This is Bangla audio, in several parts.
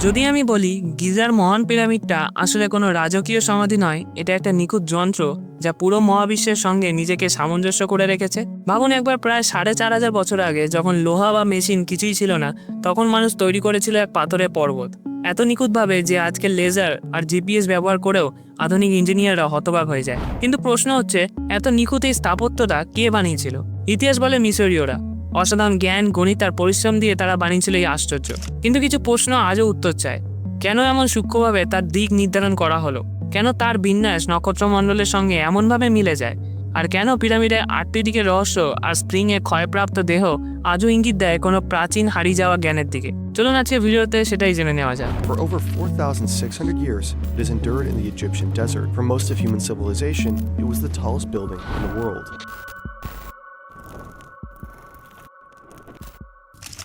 যদি আমি বলি গিজার মহান পিরামিডটা আসলে কোনো রাজকীয় সমাধি নয়, এটা একটা নিখুঁত যন্ত্র যা পুরো মহাবিশ্বের সঙ্গে নিজেকে সামঞ্জস্য করে রেখেছে। ভাবুন একবার প্রায় সাড়ে চার হাজার বছর আগে যখন লোহা বা মেশিন কিছুই ছিল না, তখন মানুষ তৈরি করেছিল এক পাথরের পর্বত। এত নিখুঁতভাবে যে আজকে লেজার আর জিপিএস ব্যবহার করেও আধুনিক ইঞ্জিনিয়াররা হতবাক হয়ে যায়। কিন্তু প্রশ্ন হচ্ছে, এত নিখুঁত এই স্থাপত্যটা কে বানিয়েছিল? ইতিহাস বলে মিশরীয়রা। অসাধারণ জ্ঞান গণিত আর পরিশ্রম দিয়ে তারা বানিয়েছিল এই আশ্চর্য। কিন্তু কিছু প্রশ্ন আজও উত্তর চায়। কেন এমন সূক্ষ্মভাবে তার দিক নির্ধারণ করা হলো? কেন তার বিন্যাস নক্ষত্রমণ্ডলের সঙ্গে এমনভাবে মিলে যায়? আর কেন পিরামিডের আটটি দিকের রহস্য আর স্প্রিংয়ে ক্ষয়প্রাপ্ত দেহ আজও ইঙ্গিত দেয় কোনো প্রাচীন হারিয়ে যাওয়া জ্ঞানের দিকে? চলুন আজকে ভিডিওতে সেটাই জেনে নেওয়া যাক। For over 4,600 years, it has endured in the Egyptian desert. For most of human civilization, it was the tallest building in the world.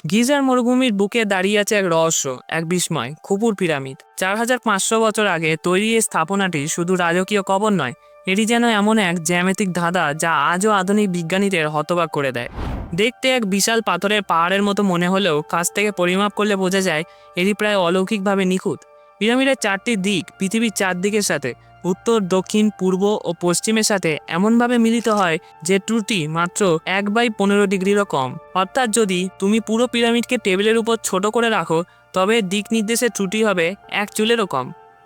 গিজার মরুভূমির বুকে দাঁড়িয়ে আছে এক রহস্য, এক বিস্ময় খুপুর পিরামিড। চার হাজার পাঁচশো বছর আগে তৈরি এই স্থাপনাটি শুধু রাজকীয় কবর নয়, এটি যেন এমন এক জ্যামিতিক ধাঁধা যা আজও আধুনিক বিজ্ঞানীদের হতবাক করে দেয়। দেখতে এক বিশাল পাথরের পাহাড়ের মতো মনে হলেও কাছ থেকে পরিমাপ করলে বোঝা যায়, এটি প্রায় অলৌকিকভাবে নিখুঁত। পিরামিডের চারটি দিক পৃথিবীর চারদিকের সাথে, উত্তর, দক্ষিণ, পূর্ব ও পশ্চিমের সাথে এমনভাবে মিলিত হয় যে ত্রুটি মাত্র এক বাই পনেরো ডিগ্রিরও কম অর্থাৎ যদি তুমি পুরো পিরামিডকে টেবিলের উপর ছোট করে রাখো, তবে দিক নির্দেশের ত্রুটি হবে এক চুলেরও কম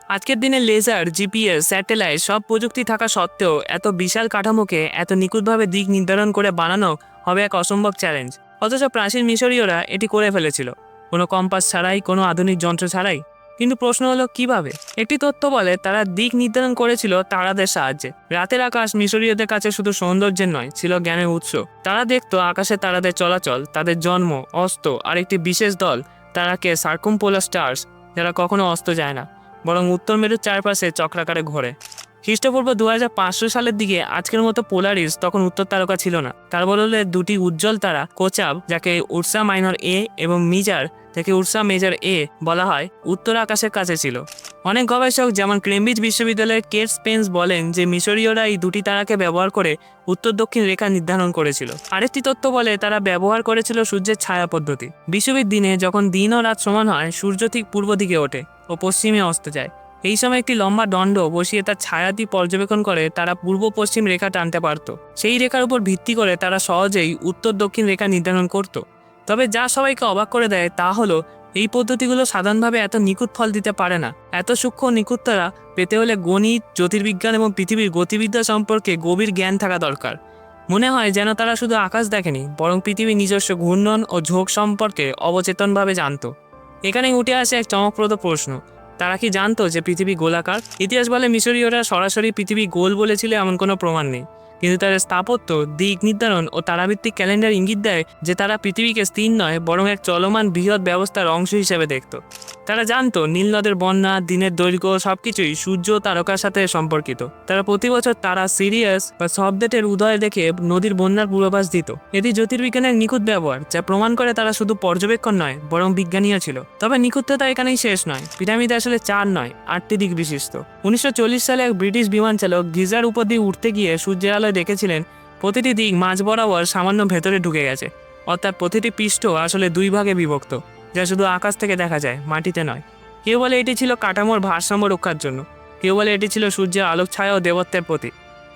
আজকের দিনে লেজার, জিপিএস, স্যাটেলাইট সব প্রযুক্তি থাকা সত্ত্বেও এত বিশাল কাঠামোকে এত নিখুঁতভাবে দিক নির্ধারণ করে বানানো হবে এক অসম্ভব চ্যালেঞ্জ অথচ প্রাচীন মিশরীয়রা এটি করে ফেলেছিল। কোনো কম্পাস ছাড়াই, কোনো আধুনিক যন্ত্র ছাড়াই। কিন্তু প্রশ্ন হলো, কীভাবে? একটি তথ্য বলে, তারা দিক নির্ধারণ করেছিল তারাদের সাহায্যে। রাতের আকাশ মিশরীয়দের কাছে শুধু সৌন্দর্যের নয়, ছিল জ্ঞানের উৎস। তারা দেখত আকাশে তারাদের চলাচল, তাদের জন্ম অস্ত আর একটি বিশেষ দল তারাকে সার্কুম্পোলা স্টার্স, যারা কখনো অস্ত যায় না, বরং উত্তর মেরুর চারপাশে চক্রাকারে ঘোরে। খ্রিস্টপূর্ব দু হাজার পাঁচশো সালের দিকে আজকের মতো পোলারিস তখন উত্তর তারকা ছিল না। তার বদলে দুটি উজ্জ্বল তারা, কোচাব, যাকে উর্সা মাইনর এ এবং মিজার, যাকে উর্সা মেজর এ বলা হয়, উত্তর আকাশের কাছে ছিল। অনেক গবেষক যেমন ক্রেমব্রিজ বিশ্ববিদ্যালয়ের কেট স্পেন্স বলেন যে মিশরীয়রা এই দুটি তারাকে ব্যবহার করে উত্তর দক্ষিণ রেখা নির্ধারণ করেছিল। আরেকটি তথ্য বলে তারা ব্যবহার করেছিল সূর্যের ছায়া পদ্ধতি। বিষুবের দিনে যখন দিন ও রাত সমান হয়, সূর্য ঠিক পূর্ব দিকে ওঠে ও পশ্চিমে অস্ত যায়। এই সময় একটি লম্বা দণ্ড বসিয়ে তার ছায়াটি পর্যবেক্ষণ করে তারা পূর্ব পশ্চিম রেখা টানতে পারত। সেই রেখার উপর ভিত্তি করে তারা সহজেই উত্তর দক্ষিণ রেখা নির্ধারণ করত। তবে যা সবাইকে অবাক করে দেয় তা হলো, এই পদ্ধতিগুলো সাধারণভাবে এত নিখুঁত ফল দিতে পারে না। এত সূক্ষ্ম নিখুঁততারা পেতে হলে গণিত, জ্যোতির্বিজ্ঞান এবং পৃথিবীর গতিবিদ্যা সম্পর্কে গভীর জ্ঞান থাকা দরকার। মনে হয় যেন তারা শুধু আকাশ দেখেনি, বরং পৃথিবীর নিজস্ব ঘূর্ণন ও ঝোঁক সম্পর্কে অবচেতনভাবে জানত। এখানে উঠে আসে এক চমকপ্রদ প্রশ্ন। তারা কি জানতো যে পৃথিবী গোলাকার? ইতিহাস বলে মিশরীয়রা সরাসরি পৃথিবী গোল বলেছিল এমন কোনো প্রমাণ নেই। কিন্তু তাদের স্থাপত্য, দিক নির্ধারণ ও তারাভিত্তিক ক্যালেন্ডার ইঙ্গিত দেয় যে তারা পৃথিবীকে স্থির নয়, বরং এক চলমান বৃহৎ ব্যবস্থার অংশ হিসেবে দেখত। তারা জানতো নীল নদের বন্যা, দিনের দৈর্ঘ্য, সবকিছুই সূর্য তারকার সাথে সম্পর্কিত। তারা প্রতি বছর তারা সিরিয়াস বা শব্দেটের উদয় দেখে নদীর বন্যার পূর্বাভাস দিত। এটি জ্যোতির্বিজ্ঞানের নিখুঁত ব্যবহার, যা প্রমাণ করে তারা শুধু পর্যবেক্ষণ নয়, বরং বিজ্ঞানীও ছিল। তবে নিখুঁততা এখানেই শেষ নয়, পিরামিড আসলে চার নয়, আটটি দিক বিশিষ্ট। উনিশশো চল্লিশ সালে এক ব্রিটিশ বিমান চালক গিজার উপর দিয়ে উঠতে গিয়ে সূর্যের আলোয় দেখেছিলেন, প্রতিটি দিক মাঝ বরাবর সামান্য ভেতরে ঢুকে গেছে। অর্থাৎ প্রতিটি পৃষ্ঠ আসলে দুই ভাগে বিভক্ত। যা শুধু আকাশ থেকে দেখা যায়, মাটিতে নয়। কেউ বলে এটি ছিল কাঠামোর ভারসাম্য রক্ষার জন্য। কেউ বলে এটি ছিল সূর্যের আলোক ছায়া ও দেবত্বের প্রতীক।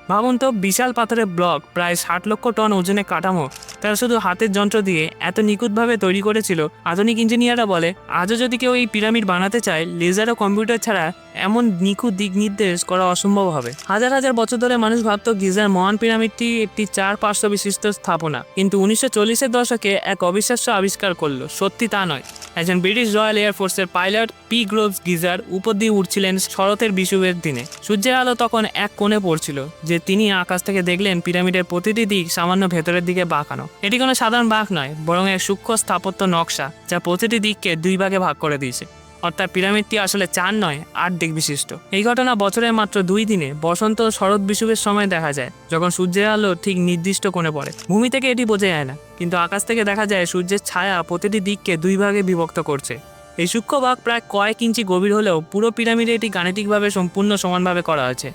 ভাবুন তো, বিশাল পাথরের ব্লক, প্রায় ষাট লক্ষ টন ওজনের কাঠামো, তারা শুধু হাতের যন্ত্র দিয়ে এত নিখুঁতভাবে তৈরি করেছিল। আধুনিক ইঞ্জিনিয়াররা বলে, আজও যদি কেউ এই পিরামিড বানাতে চায়, লেজার ও কম্পিউটার ছাড়া এমন নিখুঁত দিক নির্দেশ করা অসম্ভব হবে। হাজার হাজার বছর ধরে মানুষ ভাবত গিজার মহান পিরামিডটি একটি চার পাঁচশো বিশিষ্ট স্থাপনা। কিন্তু উনিশশো চল্লিশের দশকে এক অবিশ্বাস্য আবিষ্কার করল। সত্যি তা নয়। একজন ব্রিটিশ রয়্যাল এয়ারফোর্সের পাইলট পি গ্রোভস গিজার উপর দিয়ে উঠছিলেন শরতের বিষুবের দিনে। সূর্যের আলো তখন এক কোণে পড়ছিল, যে তিনি আকাশ থেকে দেখলেন পিরামিডের প্রতিটি দিক সামান্য ভেতরের দিকে বাঁকানো। এটি কোনো সাধারণ বাঁক নয়, বরং এক সূক্ষ্ম স্থাপত্য নকশা, যা প্রতিটি দিককে দুই ভাগে ভাগ করে দিয়েছে। অর্থাৎ পিরামিডটি আসলে চার নয়, আট দিক বিশিষ্ট। এই ঘটনা বছরের মাত্র দুই দিনে বসন্ত ও শরৎ বিষুবের সময় দেখা যায়, যখন সূর্যের আলো ঠিক নির্দিষ্ট কোণে পড়ে। ভূমি থেকে এটি বোঝা যায় না, কিন্তু আকাশ থেকে দেখা যায় সূর্যের ছায়া প্রতিটি দিককে দুই ভাগে বিভক্ত করছে। এই সূক্ষ্ম ভাগ প্রায় কয়েক ইঞ্চি গভীর হলেও পুরো পিরামিডে এটি গাণিতিকভাবে সম্পূর্ণ সমানভাবে করা হয়েছে।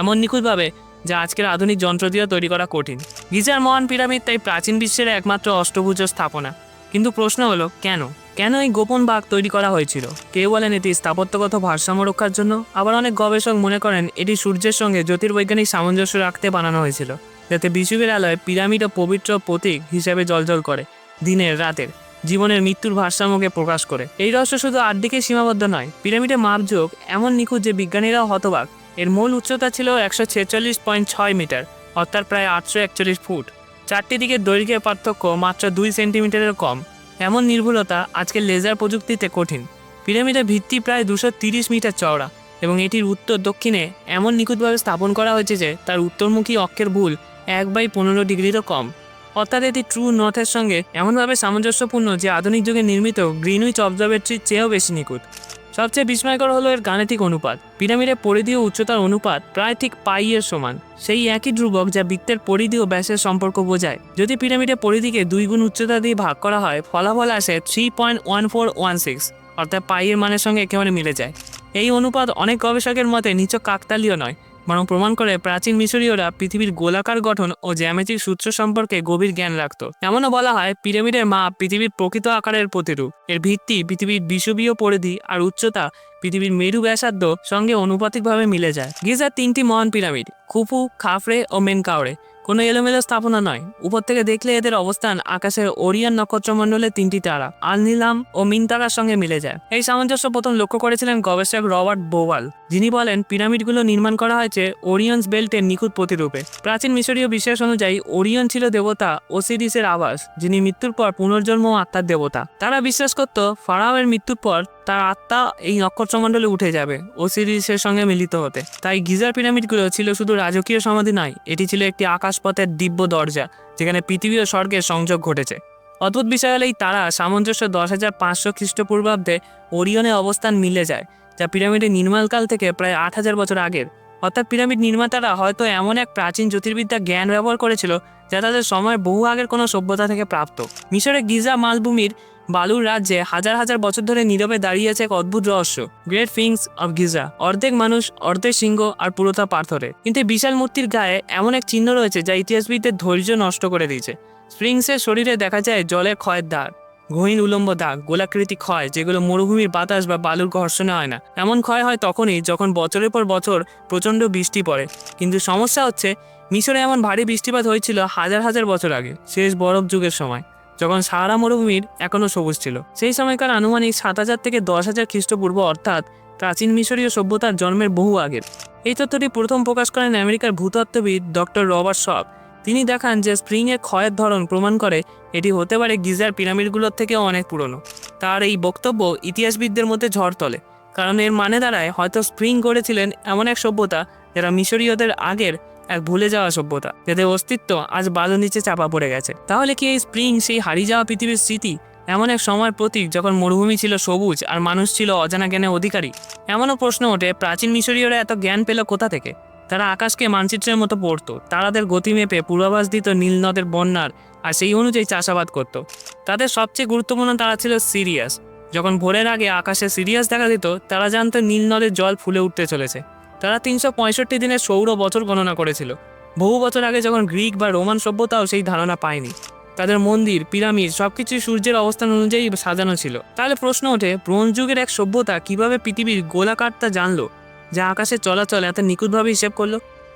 এমন নিখুঁতভাবে যা আজকের আধুনিক যন্ত্র দিয়ে তৈরি করা কঠিন। গিজার মহান পিরামিড তাই প্রাচীন বিশ্বের একমাত্র অষ্টভুজ স্থাপনা। কিন্তু প্রশ্ন হলো, কেন? কেন এই গোপন বাঘ তৈরি করা হয়েছিল? কেউ বলেন এটি স্থাপত্যগত ভারসাম্য রক্ষার জন্য। আবার অনেক গবেষক মনে করেন এটি সূর্যের সঙ্গে জ্যোতির্বৈজ্ঞানিক সামঞ্জস্য রাখতে বানানো হয়েছিল, যাতে বিষুবের আলোয় পিরামিড ও পবিত্র প্রতীক হিসেবে জলজল করে দিনের রাতের জীবনের মৃত্যুর ভারসাম্যকে প্রকাশ করে। এই রহস্য শুধু আটদিকে সীমাবদ্ধ নয়, পিরামিডের মাপযোগ এমন নিখুঁত যে বিজ্ঞানীরাও হতবাক। এর মূল উচ্চতা ছিল একশো ছেচল্লিশ পয়েন্ট ছয় মিটার, অর্থাৎ প্রায় আটশো একচল্লিশ ফুট। চারটি দিকের দৈর্ঘ্যের পার্থক্য মাত্র দুই সেন্টিমিটারের কম। এমন নির্ভুলতা আজকের লেজার প্রযুক্তিতে কঠিন। পিরামিডের ভিত্তি প্রায় দুশো তিরিশ মিটার চওড়া এবং এটির উত্তর দক্ষিণে এমন নিখুঁতভাবে স্থাপন করা হয়েছে যে তার উত্তরমুখী অক্ষের ভুল এক বাই পনেরো ডিগ্রিরও কম। অর্থাৎ এটি ট্রু নর্থের সঙ্গে এমনভাবে সামঞ্জস্যপূর্ণ যে আধুনিক যুগে নির্মিত গ্রিনউইচ অবজারভেটরির চেয়েও বেশি নিখুঁত। সবচেয়ে বিস্ময়কর হলো এর গাণিতিক অনুপাত। পিরামিডের পরিধি ও উচ্চতার অনুপাত প্রায় ঠিক পাই এর সমান। সেই একই ধ্রুবক যা বৃত্তের পরিধি ও ব্যাসের সম্পর্ক বোঝায়। যদি পিরামিডের পরিধিকে দুই গুণ উচ্চতা দিয়ে ভাগ করা হয়, ফলাফল আসে three point one four one six অর্থাৎ পাইয়ের মানের সঙ্গে একেবারে মিলে যায়। এই অনুপাত অনেক গবেষকের মতে নিচক কাকতালীয় নয়। বরং প্রমাণ করে প্রাচীন মিশরীয়রা পৃথিবীর গোলাকার গঠন ও জ্যামিতিক সূত্র সম্পর্কে গভীর জ্ঞান রাখত। এমনও বলা হয়, পিরামিডের মাপ পৃথিবীর প্রকৃত আকারের প্রতিরূপ। এর ভিত্তি পৃথিবীর বিষবীয় পরিধি আর উচ্চতা পৃথিবীর মেরু ব্যাসার্ধ সঙ্গে অনুপাতিকভাবে মিলে যায়। গিজার তিনটি মহান পিরামিড, খুফু, খাফরে ও মেনকাওরে। কোনো এলোমেলো স্থাপনা নয়। উপর থেকে দেখলে এদের অবস্থান আকাশের ওরিয়ান নক্ষত্রমণ্ডলের তিনটি তারা আল নিলাম ও মিন তারার সঙ্গে মিলে যায়। এই সামঞ্জস্য প্রথম লক্ষ্য করেছিলেন গবেষক রবার্ট বোওয়াল। যিনি বলেন, পিরামিডগুলো নির্মাণ করা হয়েছে ওরিয়ন্স বেল্টের নিখুঁত প্রতিরূপে। প্রাচীন মিশরীয় বিশ্বাস অনুযায়ী ওরিয়ন ছিল দেবতা ওসিরিসের আবাস, যিনি মৃত্যুর পর পুনর্জন্ম আত্মার দেবতা। তারা বিশ্বাস করত, ফারাওয়ের মৃত্যুর পর তার আত্মা এই নক্ষত্রমণ্ডলে উঠে যাবে। ওসিরিসের সঙ্গে মিলিত হতে। তাই গিজার পিরামিডগুলো ছিল শুধু রাজকীয় সমাধি নয়, এটি ছিল একটি আকাশপথের দিব্য দরজা, যেখানে পৃথিবী ও স্বর্গের সংযোগ ঘটেছে। অদ্ভুত বিষয় হলো এই তারা সামঞ্জস্য দশ হাজার পাঁচশো খ্রিস্টপূর্বাব্দে ওরিয়নে অবস্থান মিলে যায়, যা পিরামিডের নির্মাণকাল থেকে প্রায় আট হাজার বছর আগের। অর্থাৎ পিরামিড নির্মাতারা হয়তো এমন এক প্রাচীন জ্যোতির্বিদ্যা জ্ঞান ব্যবহার করেছিল, যা তাদের সময়ের বহু আগের কোনো সভ্যতা থেকে প্রাপ্ত। মিশরের গিজা মালভূমির বালুর রাজ্যে হাজার হাজার বছর ধরে নীরবে দাঁড়িয়ে আছে এক অদ্ভুত রহস্য। গ্রেট ফিংস অফ গিজা অর্ধেক মানুষ, অর্ধেক সিংহ আর পুরোটা পাথরে। কিন্তু বিশাল মূর্তির গায়ে এমন এক চিহ্ন রয়েছে যা ইতিহাসবিদদের ধৈর্য নষ্ট করে দিয়েছে। স্প্রিংসের শরীরে দেখা যায় জলের ক্ষয়ের দাগ গহীন উলম্ব দাগ, গোলাকৃতি ক্ষয়, যেগুলো মরুভূমির বাতাস বা বালুর ঘর্ষণে হয় না। এমন ক্ষয় হয় তখনই যখন বছরের পর বছর প্রচণ্ড বৃষ্টি পড়ে। কিন্তু সমস্যা হচ্ছে, মিশরে এমন ভারী বৃষ্টিপাত হয়েছিল হাজার হাজার বছর আগে, শেষ বরফ যুগের সময়। যখন সাহারা মরুভূমির এখনও সবুজ ছিল। সেই সময়কার আনুমানিক সাত হাজার থেকে দশ হাজার খ্রিস্টপূর্ব অর্থাৎ প্রাচীন মিশরীয় সভ্যতার জন্মের বহু আগের। এই তথ্যটি প্রথম প্রকাশ করেন আমেরিকার ভূতত্ত্ববিদ ডক্টর রবার্ট শপ তিনি দেখান যে স্প্রিংয়ের ক্ষয়ের ধরন প্রমাণ করে এটি হতে পারে গিজার পিরামিডগুলোর থেকেও অনেক পুরনো। তার এই বক্তব্য ইতিহাসবিদদের মধ্যে ঝড় তোলে, কারণ এর মানে দাঁড়ায় হয়তো স্প্রিং গড়েছিলেন এমন এক সভ্যতা যারা মিশরীয়দের আগের এক ভুলে যাওয়া সভ্যতা, যাদের অস্তিত্ব আজ বালু নিচে চাপা পড়ে গেছে। তাহলে কি এই স্প্রিং সেই হারিয়ে যাওয়া পৃথিবীর স্মৃতি? এমন এক সময়ের প্রতীক যখন মরুভূমি ছিল সবুজ আর মানুষ ছিল অজানা জ্ঞানের অধিকারী। এমনও প্রশ্ন ওঠে, প্রাচীন মিশরীয়রা এত জ্ঞান পেল কোথা থেকে? তারা আকাশকে মানচিত্রের মতো পড়তো, তারাদের গতি মেপে পূর্বাভাস দিত নীল নদের বন্যার আর সেই অনুযায়ী চাষাবাদ করত। তাদের সবচেয়ে গুরুত্বপূর্ণ তারা ছিল সিরিয়াস। যখন ভোরের আগে আকাশে সিরিয়াস দেখা দিত তারা জানতো নীল নদের জল ফুলে উঠতে চলেছে। তারা তিনশো পঁয়ষট্টি দিনের সৌর বছর গণনা করেছিল। বহু বছর আগে যখন গ্রিক বা রোমান সভ্যতাও সেই ধারণা পায়নি, তাদের মন্দির, পিরামিড সব সবকিছু সূর্যের অবস্থান অনুযায়ী সাজানো ছিল। তাহলে প্রশ্ন ওঠে, ব্রোঞ্জ যুগের এক সভ্যতা কীভাবে পৃথিবীর গোলাকারটা জানলো, যা আকাশের চলাচল এত নিখুঁতভাবে হিসেব করল?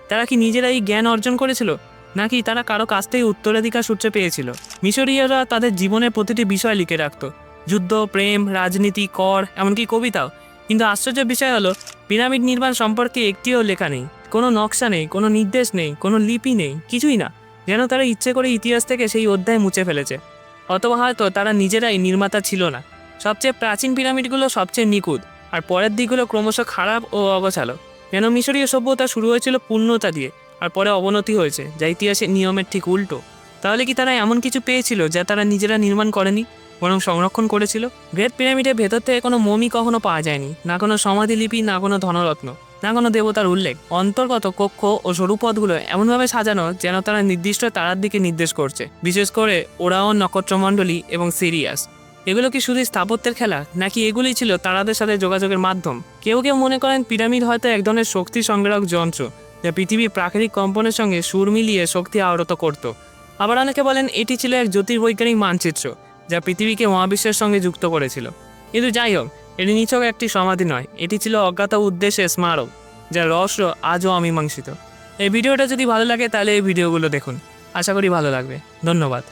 তারা কি নিজেরাই জ্ঞান অর্জন করেছিল, নাকি তারা কারও কাছ থেকে উত্তরাধিকার সূত্রে পেয়েছিল? মিশরীয়রা তাদের জীবনের প্রতিটি বিষয় লিখে রাখত। যুদ্ধ, প্রেম, রাজনীতি, কর, এমনকি কবিতাও। কিন্তু আশ্চর্য বিষয় হলো, পিরামিড নির্মাণ সম্পর্কে একটিও লেখা নেই। কোনো নকশা নেই, কোনো নির্দেশ নেই, কোনো লিপি নেই, কিছুই না। যেন তারা ইচ্ছে করে ইতিহাস থেকে সেই অধ্যায় মুছে ফেলেছে। অথবা হয়তো তারা নিজেরাই নির্মাতা ছিল না। সবচেয়ে প্রাচীন পিরামিডগুলো সবচেয়ে নিখুঁত, আর পরের দিকগুলো ক্রমশ খারাপ ও অগোছালো। যেন মিশরীয় সভ্যতা শুরু হয়েছিল পূর্ণতা দিয়ে, আর পরে অবনতি হয়েছে, যা ইতিহাসের নিয়মের ঠিক উল্টো। তাহলে কি তারা এমন কিছু পেয়েছিল যা তারা নিজেরা নির্মাণ করেনি? বরং সংরক্ষণ করেছিল। গ্রেট পিরামিডের ভেতর থেকে কোনো মমি কখনো পাওয়া যায়নি, না কোনো সমাধিলিপি, না কোনো ধনরত্ন, না কোনো দেবতার উল্লেখ। অন্তর্গত কক্ষ ও সরুপথগুলো এমনভাবে সাজানো যেন তারা নির্দিষ্ট তারার দিকে নির্দেশ করছে, বিশেষ করে ওরাও নক্ষত্রমণ্ডলী এবং সিরিয়াস। এগুলো কি শুধু স্থাপত্যের খেলা, নাকি এগুলি ছিল তারাদের সাথে যোগাযোগের মাধ্যম? কেউ কেউ মনে করেন পিরামিড হয়তো এক ধরনের শক্তি সংগ্রাহক যন্ত্র, যা পৃথিবীর প্রাকৃতিক কম্পনের সঙ্গে সুর মিলিয়ে শক্তি আহরত করত। আবার অনেকে বলেন এটি ছিল এক জ্যোতির্বৈজ্ঞানিক মানচিত্র। যা পৃথিবীকে মহাবিশ্বের সঙ্গে যুক্ত করেছিল। কিন্তু যাই হোক, এটি নিছক একটি সমাধি নয়, এটি ছিল অজ্ঞাত উদ্দেশ্যে স্মারক যা রহস্য আজও অমীমাংসিত। এই ভিডিওটা যদি ভালো লাগে, তাহলে এই ভিডিওগুলো দেখুন। আশা করি ভালো লাগবে। ধন্যবাদ।